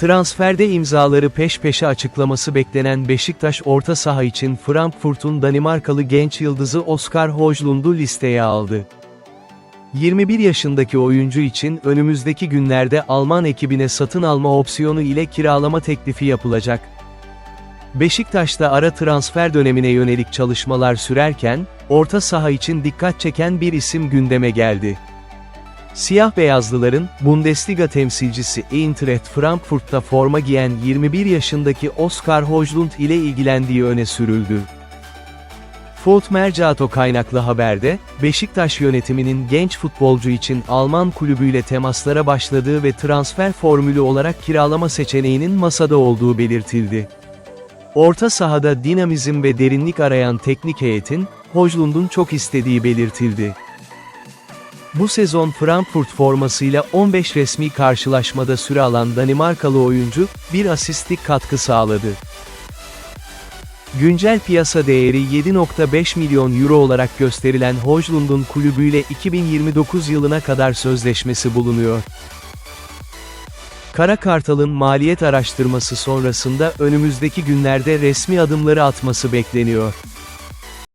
Transferde imzaları peş peşe açıklaması beklenen Beşiktaş orta saha için Frankfurt'un Danimarkalı genç yıldızı Oskar Højlund'u listeye aldı. 21 yaşındaki oyuncu için önümüzdeki günlerde Alman ekibine satın alma opsiyonu ile kiralama teklifi yapılacak. Beşiktaş'ta ara transfer dönemine yönelik çalışmalar sürerken, orta saha için dikkat çeken bir isim gündeme geldi. Siyah beyazlıların, Bundesliga temsilcisi Eintracht Frankfurt'ta forma giyen 21 yaşındaki Oskar Højlund ile ilgilendiği öne sürüldü. Foot Mercato kaynaklı haberde, Beşiktaş yönetiminin genç futbolcu için Alman kulübüyle temaslara başladığı ve transfer formülü olarak kiralama seçeneğinin masada olduğu belirtildi. Orta sahada dinamizm ve derinlik arayan teknik heyetin, Højlund'un çok istediği belirtildi. Bu sezon Frankfurt formasıyla 15 resmi karşılaşmada süre alan Danimarkalı oyuncu, bir asistlik katkı sağladı. Güncel piyasa değeri 7.5 milyon euro olarak gösterilen Højlund'un kulübüyle 2029 yılına kadar sözleşmesi bulunuyor. Kara Kartal'ın maliyet araştırması sonrasında önümüzdeki günlerde resmi adımları atması bekleniyor.